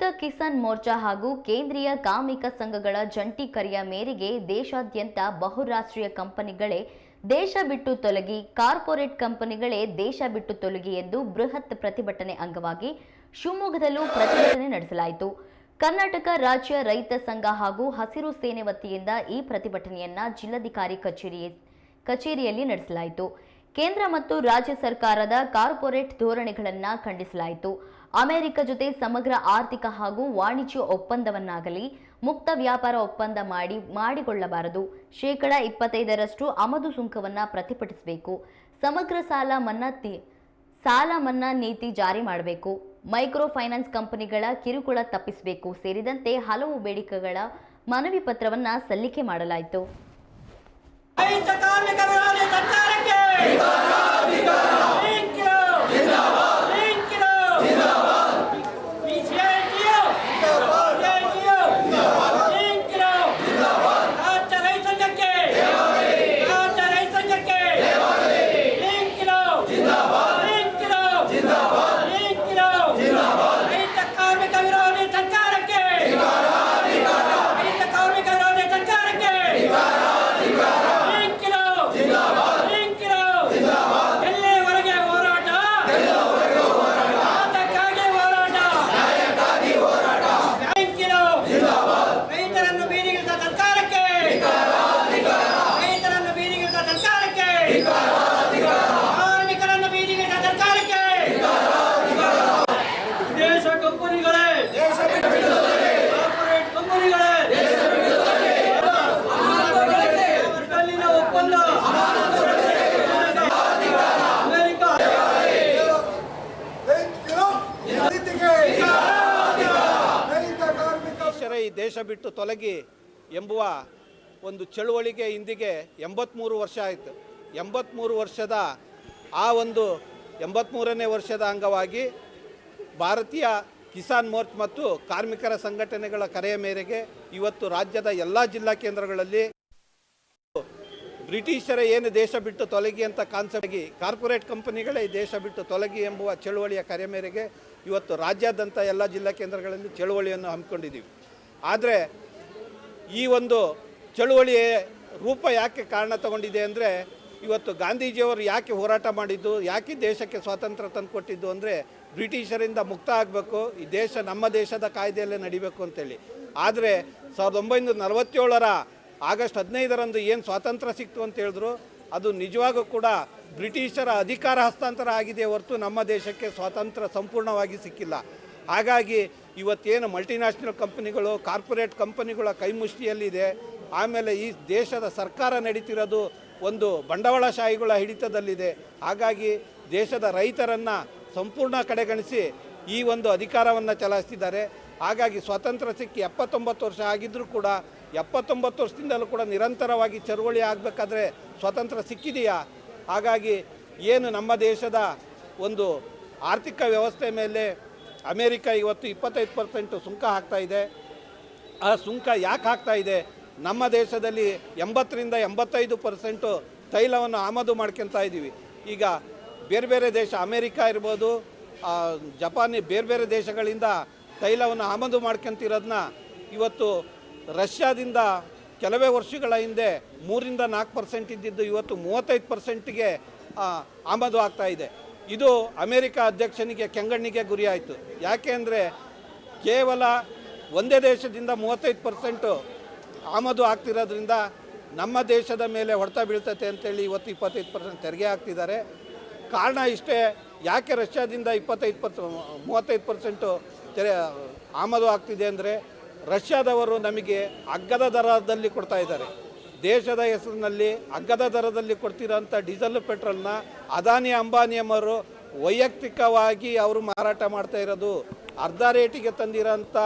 ಸಂಯುಕ್ತ ಕಿಸಾನ್ ಮೋರ್ಚಾ ಹಾಗೂ ಕೇಂದ್ರೀಯ ಕಾರ್ಮಿಕ ಸಂಘಗಳ ಜಂಟಿ ಕರೆಯ ಮೇರೆಗೆ ದೇಶಾದ್ಯಂತ ಬಹುರಾಷ್ಟ್ರೀಯ ಕಂಪನಿಗಳೇ ದೇಶ ಬಿಟ್ಟು ತೊಲಗಿ, ಕಾರ್ಪೊರೇಟ್ ಕಂಪನಿಗಳೇ ದೇಶ ಬಿಟ್ಟು ತೊಲಗಿ ಎಂದು ಬೃಹತ್ ಪ್ರತಿಭಟನೆ ಅಂಗವಾಗಿ ಶಿವಮೊಗ್ಗದಲ್ಲೂ ಪ್ರತಿಭಟನೆ ನಡೆಸಲಾಯಿತು. ಕರ್ನಾಟಕ ರಾಜ್ಯ ರೈತ ಸಂಘ ಹಾಗೂ ಹಸಿರು ಸೇನೆ ವತಿಯಿಂದ ಈ ಪ್ರತಿಭಟನೆಯನ್ನ ಜಿಲ್ಲಾಧಿಕಾರಿ ಕಚೇರಿ, ಕಚೇರಿಯಲ್ಲಿ ನಡೆಸಲಾಯಿತು. ಕೇಂದ್ರ ಮತ್ತು ರಾಜ್ಯ ಸರ್ಕಾರದ ಕಾರ್ಪೊರೇಟ್ ಧೋರಣೆಗಳನ್ನು ಖಂಡಿಸಲಾಯಿತು. ಅಮೆರಿಕ ಜೊತೆ ಸಮಗ್ರ ಆರ್ಥಿಕ ಹಾಗೂ ವಾಣಿಜ್ಯ ಒಪ್ಪಂದವನ್ನಾಗಲಿ, ಮುಕ್ತ ವ್ಯಾಪಾರ ಒಪ್ಪಂದ ಮಾಡಿ, ಮಾಡಿಕೊಳ್ಳಬಾರದು. ಶೇಕಡ ಇಪ್ಪತ್ತೈದರಷ್ಟು ಆಮದು ಸುಂಕವನ್ನು ಪ್ರತಿಭಟಿಸಬೇಕು. ಸಮಗ್ರ ಸಾಲ ಮನ್ನಾ ಸಾಲ ಮನ್ನಾ ನೀತಿ ಜಾರಿ ಮಾಡಬೇಕು. ಮೈಕ್ರೋ ಫೈನಾನ್ಸ್ ಕಂಪನಿಗಳ ಕಿರುಕುಳ ತಪ್ಪಿಸಬೇಕು. ಸೇರಿದಂತೆ ಹಲವು ಬೇಡಿಕೆಗಳ ಮನವಿ ಪತ್ರವನ್ನು ಸಲ್ಲಿಕೆ ಮಾಡಲಾಯಿತು. ರೈತ ಕಾರ್ಮಿಕ ವಿರೋಧಿ ಸರ್ಕಾರಕ್ಕೆ ಲಿಂಕಿರು. ಲಿಂಕಿರು. BJPಯು. BJPಯು. ಲಿಂಕಿರು. ರಾಜ್ಯ ರೈತ ಸಂಘಕ್ಕೆ ರಾಜ್ಯ ರೈತ ಸಂಘಕ್ಕೆ ಲಿಂಕಿರು. ಲಿಂಕಿರು. ಲಿಂಕಿರು. ರೈತ ಕಾರ್ಮಿಕ ವಿರೋಧಿ ಸರ್ಕಾರಕ್ಕೆ ರೈತ ಕಾರ್ಮಿಕ ವಿರೋಧಿ ಸರ್ಕಾರಕ್ಕೆ ಲಿಂಕಿರು. ಲಿಂಕಿರು. ಎಲ್ಲಿವರೆಗೆ ಹೋರಾಟ ನ್ಯಾಯಕ್ಕಾಗಿ ಹೋರಾಟ ಲಿಂಕಿರು. ರೈತರನ್ನು ಬೀದಿಗಿಳಿದ ಸರ್ಕಾರಕ್ಕೆ ರೈತರನ್ನು ಬೀದಿಗಿಳಿದ ಸರ್ಕಾರಕ್ಕೆ ಕಾರ್ಮಿಕರನ್ನು ಬೀದಿಗಿಳಿದ ಸರ್ಕಾರಕ್ಕೆ ದೇಶ ಕಂಪನಿಗಳೇ ಕಾರ್ಪೊರೇಟ್ ಕಂಪನಿಗಳೇ ಕಲ್ಲಿನ ಒಪ್ಪಂದ ಅಮೆರಿಕ ಬ್ರಿಟಿಷರೇ ಈ ದೇಶ ಬಿಟ್ಟು ತೊಲಗಿ ಎಂಬುವ ಒಂದು ಚಳುವಳಿಗೆ ಇಂದಿಗೆ ಎಂಬತ್ತ್ಮೂರು ವರ್ಷ ಆಯಿತು. ಎಂಬತ್ತ್ಮೂರು ವರ್ಷದ ಆ ಒಂದು ಎಂಬತ್ತ್ಮೂರನೇ ವರ್ಷದ ಅಂಗವಾಗಿ ಭಾರತೀಯ ಕಿಸಾನ್ ಮೋರ್ಚ್ ಮತ್ತು ಕಾರ್ಮಿಕರ ಸಂಘಟನೆಗಳ ಕರೆಯ ಮೇರೆಗೆ ಇವತ್ತು ರಾಜ್ಯದ ಎಲ್ಲ ಜಿಲ್ಲಾ ಕೇಂದ್ರಗಳಲ್ಲಿ ಬ್ರಿಟಿಷರ ಏನು ದೇಶ ಬಿಟ್ಟು ತೊಲಗಿ ಅಂತ ಕಾನ್ಸೆಪ್ಟ್ ಆಗಿ ಕಾರ್ಪೊರೇಟ್ ಕಂಪನಿಗಳೇ ಈ ದೇಶ ಬಿಟ್ಟು ತೊಲಗಿ ಎಂಬುವ ಚಳುವಳಿಯ ಕರೆ ಮೇರೆಗೆ ಇವತ್ತು ರಾಜ್ಯಾದ್ಯಂತ ಎಲ್ಲ ಜಿಲ್ಲಾ ಕೇಂದ್ರಗಳಲ್ಲಿ ಚಳುವಳಿಯನ್ನು ಹಮ್ಮಿಕೊಂಡಿದ್ದೀವಿ. ಆದರೆ ಈ ಒಂದು ಚಳುವಳಿಯ ರೂಪ ಯಾಕೆ ಕಾರಣ ತಗೊಂಡಿದೆ ಅಂದರೆ ಇವತ್ತು ಗಾಂಧೀಜಿಯವರು ಯಾಕೆ ಹೋರಾಟ ಮಾಡಿದ್ದು, ಯಾಕೆ ದೇಶಕ್ಕೆ ಸ್ವಾತಂತ್ರ್ಯ ತಂದು ಕೊಟ್ಟಿದ್ದು ಅಂದರೆ ಬ್ರಿಟಿಷರಿಂದ ಮುಕ್ತ ಆಗಬೇಕು, ಈ ದೇಶ ನಮ್ಮ ದೇಶದ ಕಾಯ್ದೆಯಲ್ಲೇ ನಡಿಬೇಕು ಅಂತೇಳಿ. ಆದರೆ ಸಾವಿರದ ಒಂಬೈನೂರ ನಲವತ್ತೇಳರ ಆಗಸ್ಟ್ ಹದಿನೈದರಂದು ಏನು ಸ್ವಾತಂತ್ರ್ಯ ಸಿಕ್ತು ಅಂತ ಹೇಳಿದ್ರು, ಅದು ನಿಜವಾಗೂ ಕೂಡ ಬ್ರಿಟಿಷರ ಅಧಿಕಾರ ಹಸ್ತಾಂತರ ಆಗಿದೆ ಹೊರತು ನಮ್ಮ ದೇಶಕ್ಕೆ ಸ್ವಾತಂತ್ರ್ಯ ಸಂಪೂರ್ಣವಾಗಿ ಸಿಕ್ಕಿಲ್ಲ. ಹಾಗಾಗಿ ಇವತ್ತೇನು ಮಲ್ಟಿನ್ಯಾಷನಲ್ ಕಂಪನಿಗಳು ಕಾರ್ಪೊರೇಟ್ ಕಂಪನಿಗಳ ಕೈಮುಷ್ಟಿಯಲ್ಲಿದೆ. ಆಮೇಲೆ ಈ ದೇಶದ ಸರ್ಕಾರ ನಡೀತಿರೋದು ಒಂದು ಬಂಡವಾಳಶಾಹಿಗಳ ಹಿಡಿತದಲ್ಲಿದೆ. ಹಾಗಾಗಿ ದೇಶದ ರೈತರನ್ನು ಸಂಪೂರ್ಣ ಕಡೆಗಣಿಸಿ ಈ ಒಂದು ಅಧಿಕಾರವನ್ನು ಚಲಾಯಿಸ್ತಿದ್ದಾರೆ. ಹಾಗಾಗಿ ಸ್ವಾತಂತ್ರ್ಯ ಸಿಕ್ಕಿ ಎಪ್ಪತ್ತೊಂಬತ್ತು ವರ್ಷ ಆಗಿದ್ದರೂ ಕೂಡ, ಎಪ್ಪತ್ತೊಂಬತ್ತು ವರ್ಷದಿಂದಲೂ ಕೂಡ ನಿರಂತರವಾಗಿ ಚಳುವಳಿ ಆಗಬೇಕಾದ್ರೆ ಸ್ವಾತಂತ್ರ್ಯ ಸಿಕ್ಕಿದೆಯಾ? ಹಾಗಾಗಿ ಏನು ನಮ್ಮ ದೇಶದ ಒಂದು ಆರ್ಥಿಕ ವ್ಯವಸ್ಥೆ ಮೇಲೆ ಅಮೇರಿಕ ಇವತ್ತು ಇಪ್ಪತ್ತೈದು ಪರ್ಸೆಂಟು ಸುಂಕ ಹಾಕ್ತಾ ಇದೆ. ಆ ಸುಂಕ ಯಾಕೆ ಹಾಕ್ತಾ ಇದೆ? ನಮ್ಮ ದೇಶದಲ್ಲಿ ಎಂಬತ್ತರಿಂದ ಎಂಬತ್ತೈದು ಪರ್ಸೆಂಟು ತೈಲವನ್ನು ಆಮದು ಮಾಡ್ಕೊತಾ ಇದ್ದೀವಿ ಈಗ ಬೇರೆ ಬೇರೆ ದೇಶ, ಅಮೇರಿಕ ಇರ್ಬೋದು ಜಪಾನಿ ಬೇರೆ ಬೇರೆ ದೇಶಗಳಿಂದ ತೈಲವನ್ನು ಆಮದು ಮಾಡ್ಕೊಂತಿರೋದನ್ನ ಇವತ್ತು ರಷ್ಯಾದಿಂದ ಕೆಲವೇ ವರ್ಷಗಳ ಹಿಂದೆ ಮೂರಿಂದ ನಾಲ್ಕು ಪರ್ಸೆಂಟ್ ಇದ್ದಿದ್ದು ಇವತ್ತು ಮೂವತ್ತೈದು ಪರ್ಸೆಂಟ್ಗೆ ಆಮದು ಆಗ್ತಾ ಇದೆ. ಇದು ಅಮೆರಿಕ ಅಧ್ಯಕ್ಷನಿಗೆ, ಕೆಂಗಣ್ಣಿಗೆ ಗುರಿಯಾಯಿತು ಯಾಕೆ ಅಂದರೆ ಕೇವಲ ಒಂದೇ ದೇಶದಿಂದ ಮೂವತ್ತೈದು ಪರ್ಸೆಂಟು ಆಮದು ಆಗ್ತಿರೋದ್ರಿಂದ ನಮ್ಮ ದೇಶದ ಮೇಲೆ ಹೊಡೆತ ಬೀಳ್ತತೆ ಅಂತೇಳಿ ಇವತ್ತು ಇಪ್ಪತ್ತೈದು ಪರ್ಸೆಂಟ್ ತೆರಿಗೆ ಹಾಕ್ತಿದ್ದಾರೆ. ಕಾರಣ ಇಷ್ಟೇ, ಯಾಕೆ ರಷ್ಯಾದಿಂದ ಇಪ್ಪತ್ತೈದು ಪರ್ಸ ಮೂವತ್ತೈದು ಪರ್ಸೆಂಟು ತೆರೆ, ಆಮದು ಆಗ್ತಿದೆ ಅಂದರೆ ರಷ್ಯಾದವರು ನಮಗೆ ಅಗ್ಗದ ದರದಲ್ಲಿ ಕೊಡ್ತಾ ಇದ್ದಾರೆ. ದೇಶದ ಹೆಸರಿನಲ್ಲಿ ಅಗ್ಗದ ದರದಲ್ಲಿ ಕೊಡ್ತಿರೋಂಥ ಡೀಸೆಲ್ ಪೆಟ್ರೋಲ್ನ ಅದಾನಿ ಅಂಬಾನಿಯಮ್ಮರು ವೈಯಕ್ತಿಕವಾಗಿ ಅವರು ಮಾರಾಟ ಮಾಡ್ತಾ ಇರೋದು. ಅರ್ಧ ರೇಟಿಗೆ ತಂದಿರೋಂಥ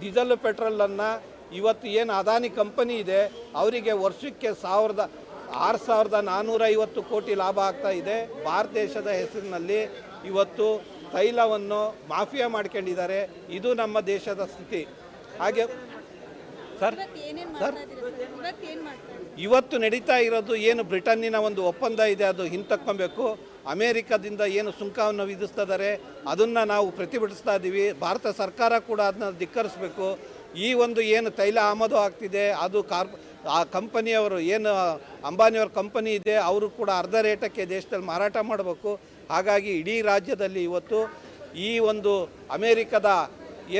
ಡೀಸೆಲ್ ಪೆಟ್ರೋಲನ್ನು ಇವತ್ತು ಏನು ಅದಾನಿ ಕಂಪನಿ ಇದೆ ಅವರಿಗೆ ವರ್ಷಕ್ಕೆ ಸಾವಿರದ ಆರು ಸಾವಿರದ ನಾನ್ನೂರೈವತ್ತು ಕೋಟಿ ಲಾಭ ಆಗ್ತಾ ಇದೆ. ಭಾರತ ದೇಶದ ಹೆಸರಿನಲ್ಲಿ ಇವತ್ತು ತೈಲವನ್ನು ಮಾಫಿಯಾ ಮಾಡ್ಕೊಂಡಿದ್ದಾರೆ. ಇದು ನಮ್ಮ ದೇಶದ ಸ್ಥಿತಿ. ಹಾಗೆ ಸರ್ ಸರ್? ಇವತ್ತು ನಡೀತಾ ಇರೋದು ಏನು ಬ್ರಿಟನ್ನಿನ ಒಂದು ಒಪ್ಪಂದ ಇದೆ, ಅದು ಹಿಂತಕ್ಕೊಬೇಕು. ಅಮೇರಿಕಾದಿಂದ ಏನು ಸುಂಕವನ್ನು ವಿಧಿಸ್ತಿದ್ದಾರೆ, ಅದನ್ನು ನಾವು ಪ್ರತಿಭಟಿಸ್ತಾ ಇದ್ದೀವಿ. ಭಾರತ ಸರ್ಕಾರ ಕೂಡ ಅದನ್ನ ಧಿಕ್ಕರಿಸಬೇಕು. ಈ ಒಂದು ಏನು ತೈಲ ಆಮದು ಆಗ್ತಿದೆ, ಅದು ಕಾರ್ಪ, ಆ ಕಂಪನಿಯವರು ಏನು, ಅಂಬಾನಿಯವ್ರ ಕಂಪನಿ ಇದೆ, ಅವರು ಕೂಡ ಅರ್ಧ ರೇಟಕ್ಕೆ ದೇಶದಲ್ಲಿ ಮಾರಾಟ ಮಾಡಬೇಕು. ಹಾಗಾಗಿ ಇಡೀ ರಾಜ್ಯದಲ್ಲಿ ಇವತ್ತು ಈ ಒಂದು ಅಮೇರಿಕದ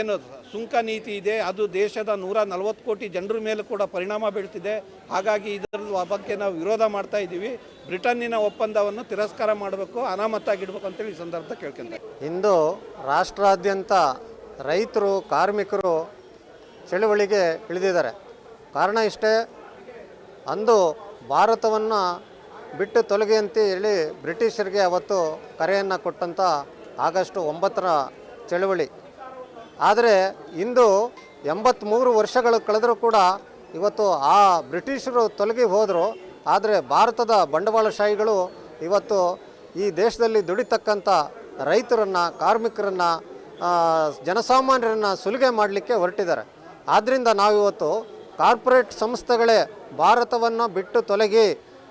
ಏನು ಸುಂಕ ನೀತಿ ಇದೆ, ಅದು ದೇಶದ ನೂರ ನಲವತ್ತು ಕೋಟಿ ಜನರ ಮೇಲೆ ಕೂಡ ಪರಿಣಾಮ ಬೀಳ್ತಿದೆ. ಹಾಗಾಗಿ ಇದರ ಬಗ್ಗೆ ನಾವು ವಿರೋಧ ಮಾಡ್ತಾ ಇದ್ದೀವಿ. ಬ್ರಿಟನ್ನಿನ ಒಪ್ಪಂದವನ್ನು ತಿರಸ್ಕಾರ ಮಾಡಬೇಕು, ಅನಾಮತ್ತಾಗಿಡ್ಬೇಕು ಅಂತೇಳಿ ಈ ಸಂದರ್ಭ ಕೇಳ್ಕೊಂಡೆ. ಇಂದು ರಾಷ್ಟ್ರಾದ್ಯಂತ ರೈತರು, ಕಾರ್ಮಿಕರು ಚಳುವಳಿಗೆ ಇಳಿದಿದ್ದಾರೆ. ಕಾರಣ ಇಷ್ಟೇ, ಅಂದು ಭಾರತವನ್ನು ಬಿಟ್ಟು ತೊಲಗಿ ಅಂತ ಹೇಳಿ ಬ್ರಿಟಿಷರಿಗೆ ಅವತ್ತು ಕರೆಯನ್ನು ಕೊಟ್ಟಂಥ ಆಗಸ್ಟ್ ಒಂಬತ್ತರ ಚಳುವಳಿ. ಆದರೆ ಇಂದು ಎಂಬತ್ತ್ಮೂರು ವರ್ಷಗಳು ಕಳೆದರೂ ಕೂಡ ಇವತ್ತು ಆ ಬ್ರಿಟಿಷರು ತೊಲಗಿ ಹೋದರು. ಆದರೆ ಭಾರತದ ಬಂಡವಾಳಶಾಹಿಗಳು ಇವತ್ತು ಈ ದೇಶದಲ್ಲಿ ದುಡಿತಕ್ಕಂಥ ರೈತರನ್ನು, ಕಾರ್ಮಿಕರನ್ನು ಜನಸಾಮಾನ್ಯರನ್ನು ಸುಲಿಗೆ ಮಾಡಲಿಕ್ಕೆ ಹೊರಟಿದ್ದಾರೆ. ಆದ್ದರಿಂದ ನಾವಿವತ್ತು ಕಾರ್ಪೊರೇಟ್ ಸಂಸ್ಥೆಗಳೇ ಭಾರತವನ್ನು ಬಿಟ್ಟು ತೊಲಗಿ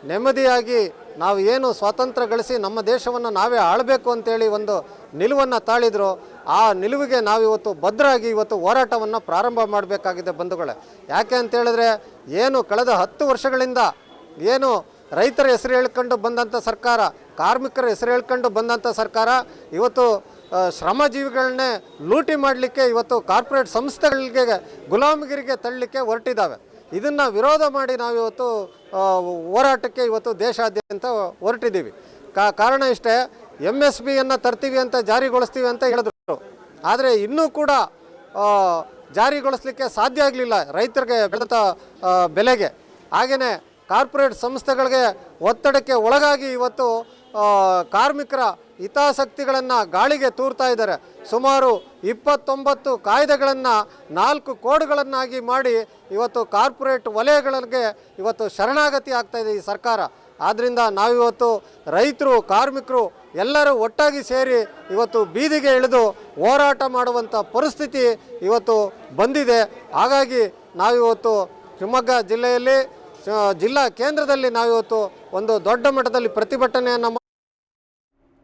ನೆಮ್ಮದಿಯಾಗಿ ನಾವು ಏನು ಸ್ವಾತಂತ್ರ್ಯ ಗಳಿಸಿ ನಮ್ಮ ದೇಶವನ್ನು ನಾವೇ ಆಳಬೇಕು ಅಂತೇಳಿ ಒಂದು ನಿಲುವನ್ನು ತಾಳಿದ್ರು, ಆ ನಿಲುವಿಗೆ ನಾವಿವತ್ತು ಭದ್ರಾಗಿ ಇವತ್ತು ಹೋರಾಟವನ್ನು ಪ್ರಾರಂಭ ಮಾಡಬೇಕಾಗಿದೆ ಬಂಧುಗಳೇ. ಯಾಕೆ ಅಂತೇಳಿದ್ರೆ ಏನು ಕಳೆದ ಹತ್ತು ವರ್ಷಗಳಿಂದ ಏನು ರೈತರ ಹೆಸರು ಹೇಳ್ಕೊಂಡು ಬಂದಂಥ ಸರ್ಕಾರ, ಕಾರ್ಮಿಕರ ಹೆಸರು ಹೇಳ್ಕೊಂಡು ಬಂದಂಥ ಸರ್ಕಾರ, ಇವತ್ತು ಶ್ರಮ ಶ್ರಮಜೀವಿಗಳನ್ನೇ ಲೂಟಿ ಮಾಡಲಿಕ್ಕೆ ಇವತ್ತು ಕಾರ್ಪೊರೇಟ್ ಸಂಸ್ಥೆಗಳಿಗೆ, ಗುಲಾಮಗಿರಿಗೆ ತಳ್ಳಲಿಕ್ಕೆ ಹೊರಟಿದ್ದಾವೆ. ಇದನ್ನು ವಿರೋಧ ಮಾಡಿ ನಾವಿವತ್ತು ಹೋರಾಟಕ್ಕೆ ಇವತ್ತು ದೇಶಾದ್ಯಂತ ಹೊರಟಿದ್ದೀವಿ. ಕಾರಣ ಇಷ್ಟೇ ಎಂ ಎಸ್ ಬಿಯನ್ನು ತರ್ತೀವಿ ಅಂತ ಜಾರಿಗೊಳಿಸ್ತೀವಿ ಅಂತ ಹೇಳಿದ್ರು. ಆದರೆ ಇನ್ನೂ ಕೂಡ ಜಾರಿಗೊಳಿಸ್ಲಿಕ್ಕೆ ಸಾಧ್ಯ ಆಗಲಿಲ್ಲ ರೈತರಿಗೆ ಬೆಳೆದ ಬೆಲೆಗೆ. ಹಾಗೆಯೇ ಕಾರ್ಪೊರೇಟ್ ಸಂಸ್ಥೆಗಳಿಗೆ ಒತ್ತಡಕ್ಕೆ ಒಳಗಾಗಿ ಇವತ್ತು ಕಾರ್ಮಿಕರ ಹಿತಾಸಕ್ತಿಗಳನ್ನು ಗಾಳಿಗೆ ತೂರ್ತಾ ಇದ್ದಾರೆ. ಸುಮಾರು ಇಪ್ಪತ್ತೊಂಬತ್ತು ಕಾಯ್ದೆಗಳನ್ನು ನಾಲ್ಕು ಕೋಡ್ಗಳನ್ನಾಗಿ ಮಾಡಿ ಇವತ್ತು ಕಾರ್ಪೊರೇಟ್ ವಲಯಗಳಿಗೆ ಇವತ್ತು ಶರಣಾಗತಿ ಆಗ್ತಾಯಿದೆ ಈ ಸರ್ಕಾರ. ಆದ್ದರಿಂದ ನಾವಿವತ್ತು ರೈತರು, ಕಾರ್ಮಿಕರು ಎಲ್ಲರೂ ಒಟ್ಟಾಗಿ ಸೇರಿ ಇವತ್ತು ಬೀದಿಗೆ ಇಳಿದು ಹೋರಾಟ ಮಾಡುವಂಥ ಪರಿಸ್ಥಿತಿ ಇವತ್ತು ಬಂದಿದೆ. ಹಾಗಾಗಿ ನಾವಿವತ್ತು ಶಿವಮೊಗ್ಗ ಜಿಲ್ಲೆಯಲ್ಲಿ ಜಿಲ್ಲಾ ಕೇಂದ್ರದಲ್ಲಿ ನಾವಿವತ್ತು ಒಂದು ದೊಡ್ಡ ಮಟ್ಟದಲ್ಲಿ ಪ್ರತಿಭಟನೆಯನ್ನು